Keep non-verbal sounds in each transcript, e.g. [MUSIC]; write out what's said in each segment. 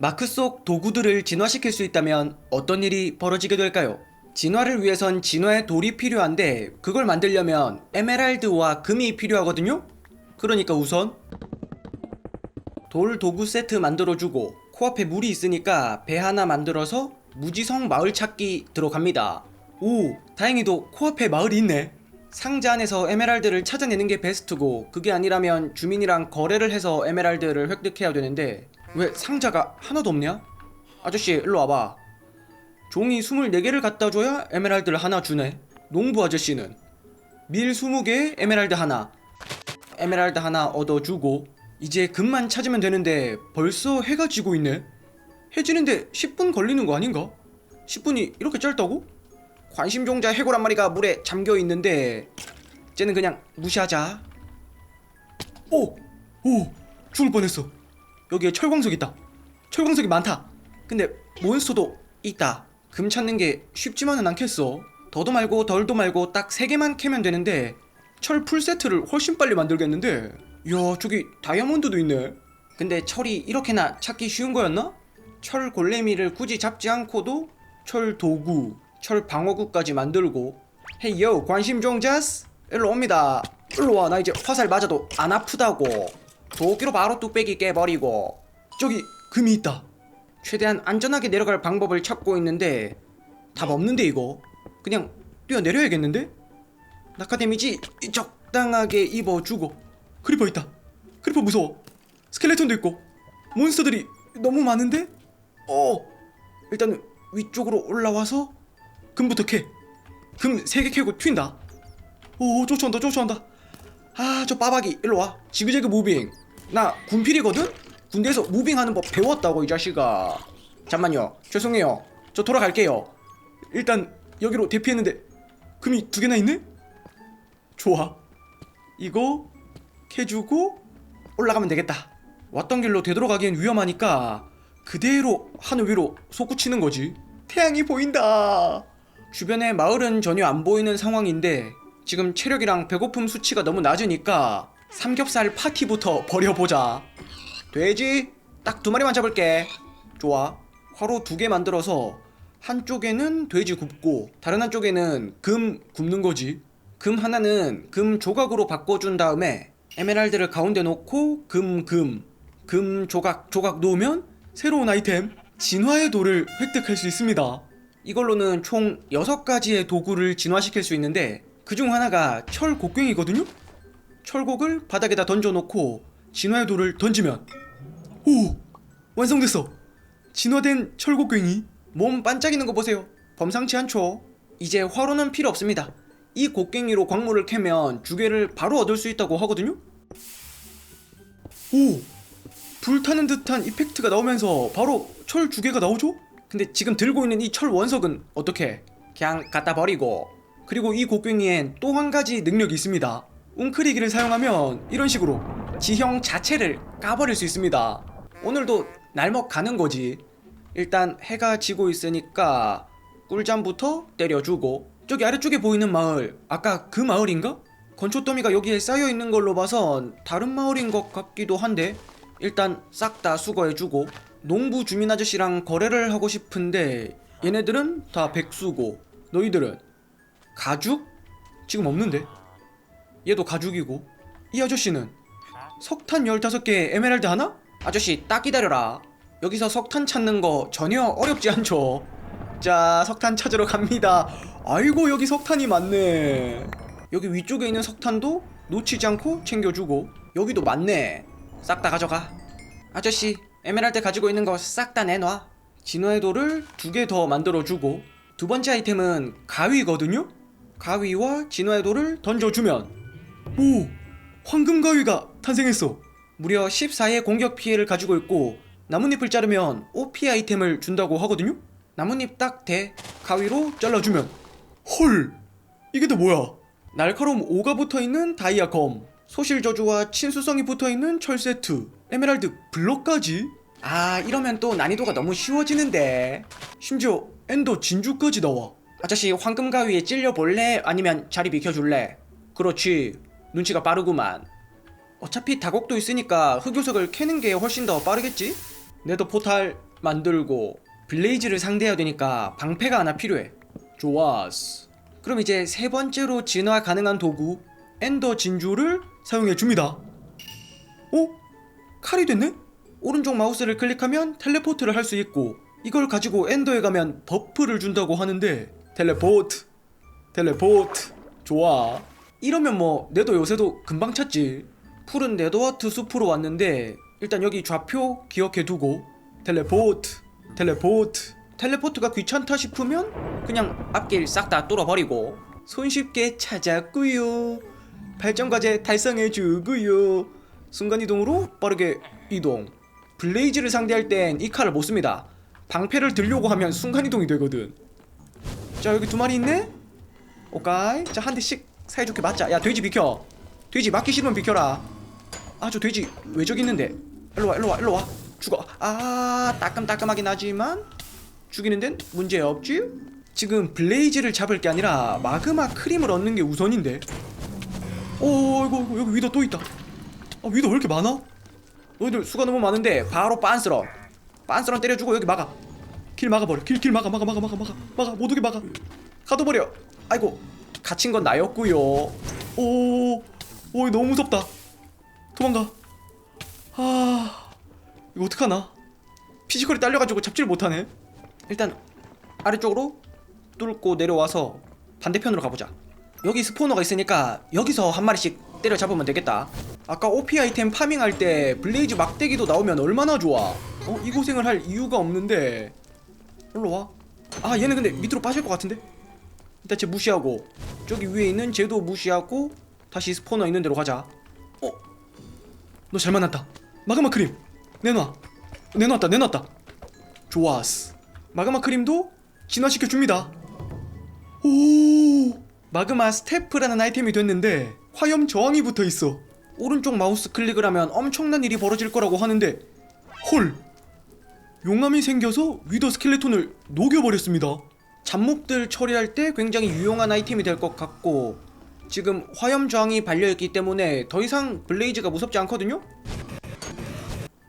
마크 속 도구들을 진화시킬 수 있다면 어떤 일이 벌어지게 될까요? 진화를 위해선 진화의 돌이 필요한데 그걸 만들려면 에메랄드와 금이 필요하거든요? 그러니까 우선 돌 도구 세트 만들어주고 코앞에 물이 있으니까 배 하나 만들어서 무지성 마을 찾기 들어갑니다. 오, 다행히도 코앞에 마을이 있네. 상자 안에서 에메랄드를 찾아내는 게 베스트고 그게 아니라면 주민이랑 거래를 해서 에메랄드를 획득해야 되는데 왜 상자가 하나도 없냐? 아저씨 일로 와봐. 종이 24개를 갖다 줘야 에메랄드를 하나 주네. 농부 아저씨는 밀 20개 에메랄드 하나. 에메랄드 하나 얻어주고 이제 금만 찾으면 되는데 벌써 해가 지고 있네. 해 지는데 10분 걸리는 거 아닌가? 10분이 이렇게 짧다고? 관심종자 해골 한 마리가 물에 잠겨 있는데 쟤는 그냥 무시하자. 오! 오! 죽을 뻔했어. 여기에 철광석 있다. 철광석이 많다. 근데 몬스터도 있다. 금 찾는 게 쉽지만은 않겠어. 더도 말고 덜도 말고 딱 3개만 캐면 되는데 철 풀세트를 훨씬 빨리 만들겠는데 이야 저기 다이아몬드도 있네 근데 철이 이렇게나 찾기 쉬운 거였나? 철 골레미를 굳이 잡지 않고도 철 도구, 철 방어구까지 만들고 헤이요 관심 종 자스 일로 옵니다 일로 와나 이제 화살 맞아도 안 아프다고 도끼로 바로 뚝배기 깨버리고 저기 금이 있다. 최대한 안전하게 내려갈 방법을 찾고 있는데 답 없는데 이거? 그냥 뛰어내려야겠는데? 낙하 데미지 적당하게 입어주고. 크리퍼 있다. 크리퍼 무서워. 스켈레톤도 있고. 몬스터들이 너무 많은데? 어! 일단 위쪽으로 올라와서 금부터 캐금 3개 캐고 튄다. 오 쫓아온다 쫓아온다 아 저 빠박이 일로와. 지그재그 무빙. 나 군필이거든? 군대에서 무빙하는 법 배웠다고 이 자식아. 잠만요. 죄송해요. 저 돌아갈게요. 일단 여기로 대피했는데 금이 두 개나 있네? 좋아. 이거 캐주고 올라가면 되겠다. 왔던 길로 되돌아가기엔 위험하니까 그대로 하늘 위로 솟구치는 거지. 태양이 보인다. 주변에 마을은 전혀 안 보이는 상황인데 지금 체력이랑 배고픔 수치가 너무 낮으니까 삼겹살 파티부터 벌여보자. 돼지? 딱 두 마리만 잡을게. 좋아. 화로 두 개 만들어서 한쪽에는 돼지 굽고 다른 한쪽에는 금 굽는 거지. 금 하나는 금 조각으로 바꿔준 다음에 에메랄드를 가운데 놓고 금 금. 금 조각 조각 놓으면 새로운 아이템. 진화의 돌을 획득할 수 있습니다. 이걸로는 총 6가지의 도구를 진화시킬 수 있는데 그중 하나가 철 곡괭이거든요? 철곡을 바닥에다 던져놓고 진화의 돌을 던지면 오! 완성됐어! 진화된 철곡괭이. 몸 반짝이는 거 보세요. 범상치 않죠? 이제 화로는 필요 없습니다. 이 곡괭이로 광물을 캐면 두 개를 바로 얻을 수 있다고 하거든요? 오! 불타는 듯한 이펙트가 나오면서 바로 철두 개가 나오죠? 근데 지금 들고 있는 이 철 원석은 어떻게? 그냥 갖다 버리고 그리고 이 곡괭이엔 또 한 가지 능력이 있습니다. 웅크리기를 사용하면 이런 식으로 지형 자체를 까버릴 수 있습니다. 오늘도 날먹 가는 거지. 일단 해가 지고 있으니까 꿀잠부터 때려주고 저기 아래쪽에 보이는 마을 아까 그 마을인가? 건초 더미가 여기에 쌓여 있는 걸로 봐선 다른 마을인 것 같기도 한데 일단 싹 다 수거해주고 농부 주민 아저씨랑 거래를 하고 싶은데 얘네들은 다 백수고 너희들은 가죽? 지금 없는데. 얘도 가죽이고. 이 아저씨는? 석탄 15개 에메랄드 하나? 아저씨 딱 기다려라. 여기서 석탄 찾는 거 전혀 어렵지 않죠? 자 석탄 찾으러 갑니다. 아이고 여기 석탄이 많네. 여기 위쪽에 있는 석탄도 놓치지 않고 챙겨주고. 여기도 많네. 싹 다 가져가. 아저씨 에메랄드 가지고 있는 거 싹 다 내놔. 진화의 돌을 두 개 더 만들어주고. 두 번째 아이템은 가위거든요 가위와 진화의 돌을 던져주면. 오 황금 가위가 탄생했어. 무려 14의 공격 피해를 가지고 있고 나뭇잎을 자르면 OP 아이템을 준다고 하거든요? 나뭇잎 딱 대 가위로 잘라주면. 헐 이게 또 뭐야? 날카로움 5가 붙어있는 다이아 검 소실 저주와 친수성이 붙어있는 철 세트 에메랄드 블럭까지? 아 이러면 또 난이도가 너무 쉬워지는데. 심지어 엔더 진주까지 나와 아저씨 황금 가위에 찔려 볼래? 아니면 자리 비켜줄래? 그렇지. 눈치가 빠르구만. 어차피 다곡도 있으니까 흑요석을 캐는 게 훨씬 더 빠르겠지? 내도 포탈 만들고 블레이즈를 상대해야 되니까 방패가 하나 필요해. 좋았어. 그럼 이제 세 번째로 진화 가능한 도구 엔더 진주를 사용해 줍니다. 어? 칼이 됐네? 오른쪽 마우스를 클릭하면 텔레포트를 할 수 있고 이걸 가지고 엔더에 가면 버프를 준다고 하는데 텔레포트. 텔레포트. 좋아. 이러면 뭐 내도 요새도 금방 찾지. 푸른 네더와트 숲으로 왔는데 일단 여기 좌표 기억해 두고. 텔레포트. 텔레포트. 텔레포트가 귀찮다 싶으면 그냥 앞길 싹 다 뚫어버리고. 손쉽게 찾았구요. 발전 과제 달성해 주고요. 순간이동으로 빠르게 이동. 블레이즈를 상대할 땐 이 칼을 못 씁니다. 방패를 들려고 하면 순간이동이 되거든 자 여기 두 마리 있네? 오까이. 자 한 대씩 사이좋게 맞자. 야 돼지 비켜. 돼지 맞기 싫으면 비켜라. 아 저 돼지 왜 저기 있는데. 일로와 일로와 일로와. 죽어. 아 따끔따끔하긴 하지만 죽이는 데는 문제 없지? 지금 블레이즈를 잡을 게 아니라 마그마 크림을 얻는 게 우선인데. 오 이거 여기 위더 또 있다. 아 위더 왜 이렇게 많아? 너희들 수가 너무 많은데 바로 빤스런. 빤스런 때려주고 여기 막아 길 막아버려. 길 길 막아 막아 막아 막아 막아 막아. 못 오게 막아. 가둬버려. 아이고 갇힌 건 나였고요. 오, 오 너무 무섭다. 도망가. 아 이거 어떡하나? 피지컬이 딸려가지고 잡지를 못하네. 일단 아래쪽으로 뚫고 내려와서 반대편으로 가보자. 여기 스포너가 있으니까 여기서 한 마리씩 때려 잡으면 되겠다. 아까 OP 아이템 파밍할 때 블레이즈 막대기도 나오면 얼마나 좋아. 어? 이 고생을 할 이유가 없는데 일로 와 아 얘는 근데 밑으로 빠질 것 같은데? 일단 쟤 무시하고 저기 위에 있는 쟤도 무시하고 다시 스포너 있는 데로 가자. 어? 너 잘 만났다. 마그마 크림. 내놔. 내놨다 내놨다. 좋았어. 마그마 크림도 진화시켜 줍니다. 오! 마그마 스태프라는 아이템이 됐는데 화염 저항이 붙어 있어. 오른쪽 마우스 클릭을 하면 엄청난 일이 벌어질 거라고 하는데 헐 용암이 생겨서 위더 스켈레톤을 녹여버렸습니다 잡목들 처리할 때 굉장히 유용한 아이템이 될 것 같고 지금 화염 저항이 발려있기 때문에 더 이상 블레이즈가 무섭지 않거든요?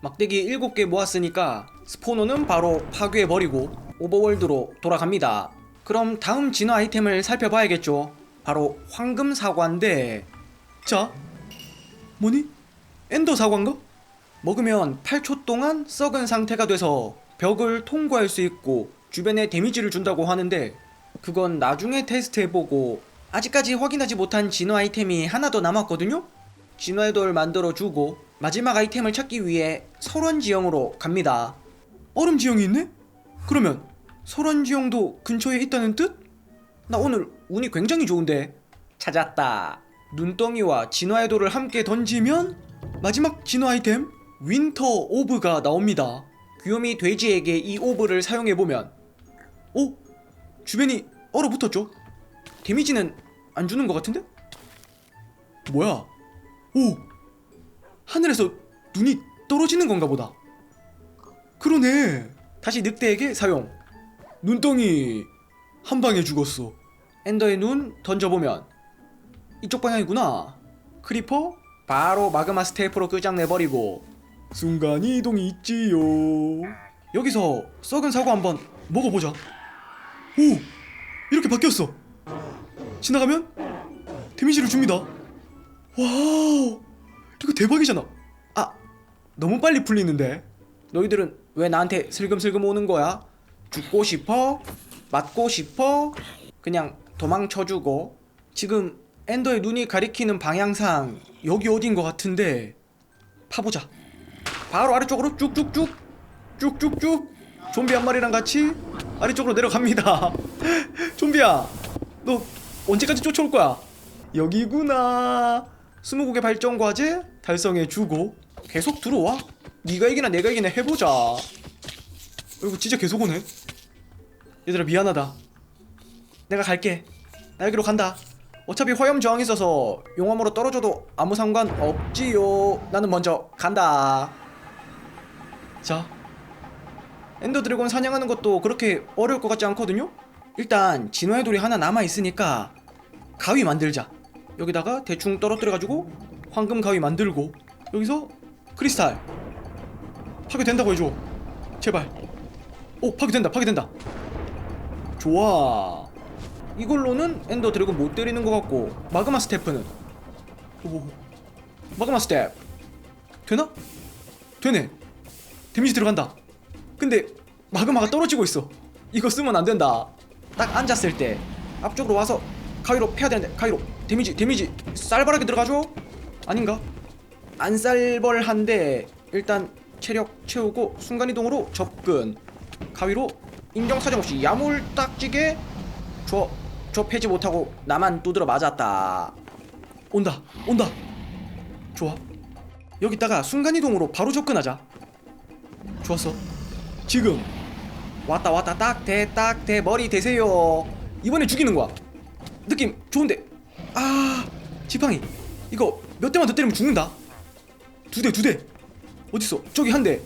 막대기 7개 모았으니까 스포너는 바로 파괴해버리고 오버월드로 돌아갑니다. 그럼 다음 진화 아이템을 살펴봐야겠죠. 바로 황금 사과인데 자 뭐니? 엔더 사과인가? 먹으면 8초 동안 썩은 상태가 돼서 벽을 통과할 수 있고 주변에 데미지를 준다고 하는데 그건 나중에 테스트해보고 아직까지 확인하지 못한 진화 아이템이 하나 더 남았거든요? 진화의 돌 만들어주고 마지막 아이템을 찾기 위해 설원 지형으로 갑니다. 얼음 지형이 있네? 그러면 설원 지형도 근처에 있다는 뜻? 나 오늘 운이 굉장히 좋은데 찾았다. 눈덩이와 진화의 돌을 함께 던지면 마지막 진화 아이템 윈터 오브가 나옵니다. 귀요미 돼지에게 이 오브를 사용해 보면 오 주변이 얼어붙었죠? 데미지는 안 주는 것 같은데? 뭐야? 오 하늘에서 눈이 떨어지는 건가 보다. 그러네. 다시 늑대에게 사용. 눈덩이 한 방에 죽었어. 엔더의 눈 던져보면 이쪽 방향이구나. 크리퍼 바로 마그마 스테이프로 끝장내버리고 순간 이동이 있지요. 여기서 썩은 사과 한번 먹어보자. 오 이렇게 바뀌었어. 지나가면 데미지를 줍니다. 와우 이거 대박이잖아. 아 너무 빨리 풀리는데. 너희들은 왜 나한테 슬금슬금 오는 거야? 죽고 싶어? 맞고 싶어? 그냥 도망쳐주고 지금 엔더의 눈이 가리키는 방향상 여기 어딘 것 같은데 파보자 바로 아래쪽으로 쭉쭉쭉 쭉쭉쭉. 좀비 한 마리랑 같이 아래쪽으로 내려갑니다. [LAUGHS] 좀비야 너 언제까지 쫓아올 거야? 여기구나. 스무고개 발전 과제 달성해주고. 계속 들어와. 네가 이기나 내가 이기나 해보자. 이거 진짜 계속 오네. 얘들아 미안하다. 내가 갈게. 나 여기로 간다. 어차피 화염 저항이 있어서 용암으로 떨어져도 아무 상관 없지요. 나는 먼저 간다 자 엔더 드래곤 사냥하는 것도 그렇게 어려울 것 같지 않거든요? 일단 진화의 돌이 하나 남아있으니까 가위 만들자. 여기다가 대충 떨어뜨려가지고 황금 가위 만들고 여기서 크리스탈 파괴된다고 해줘. 제발. 오 파괴된다 파괴된다. 좋아. 이걸로는 엔더 드래곤 못 때리는 것 같고 마그마 스태프는? 오 마그마 스텝. 되나? 되네 데미지 들어간다. 근데 마그마가 떨어지고 있어. 이거 쓰면 안 된다. 딱 앉았을 때 앞쪽으로 와서 가위로 패야 되는데 가위로 데미지 데미지 쌀벌하게 들어가죠? 아닌가? 안 쌀벌한데 일단 체력 채우고 순간이동으로 접근. 가위로 인정사정 없이 야물딱지게 저, 저 패지 못하고 나만 두드려 맞았다. 온다 온다. 좋아. 여기다가 순간이동으로 바로 접근하자 좋았어. 지금. 왔다 왔다. 딱대 딱대 머리 대세요. 이번에 죽이는 거야. 느낌 좋은데? 아 지팡이. 이거 몇 대만 더 때리면 죽는다. 두 대 두대. 어딨어? 저기 한대한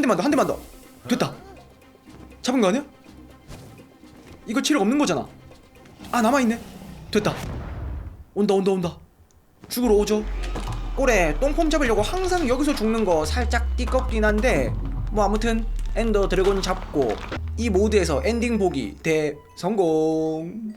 대만 더 한 대만 더. 됐다. 잡은 거 아니야? 이거 체력 없는 거잖아. 아 남아있네. 됐다. 온다 온다 온다. 죽으러 오죠. 꼬레 똥폼 잡으려고 항상 여기서 죽는 거 살짝 띠껍긴 한데 뭐 아무튼 엔더 드래곤 잡고 이 모드에서 엔딩 보기 대성공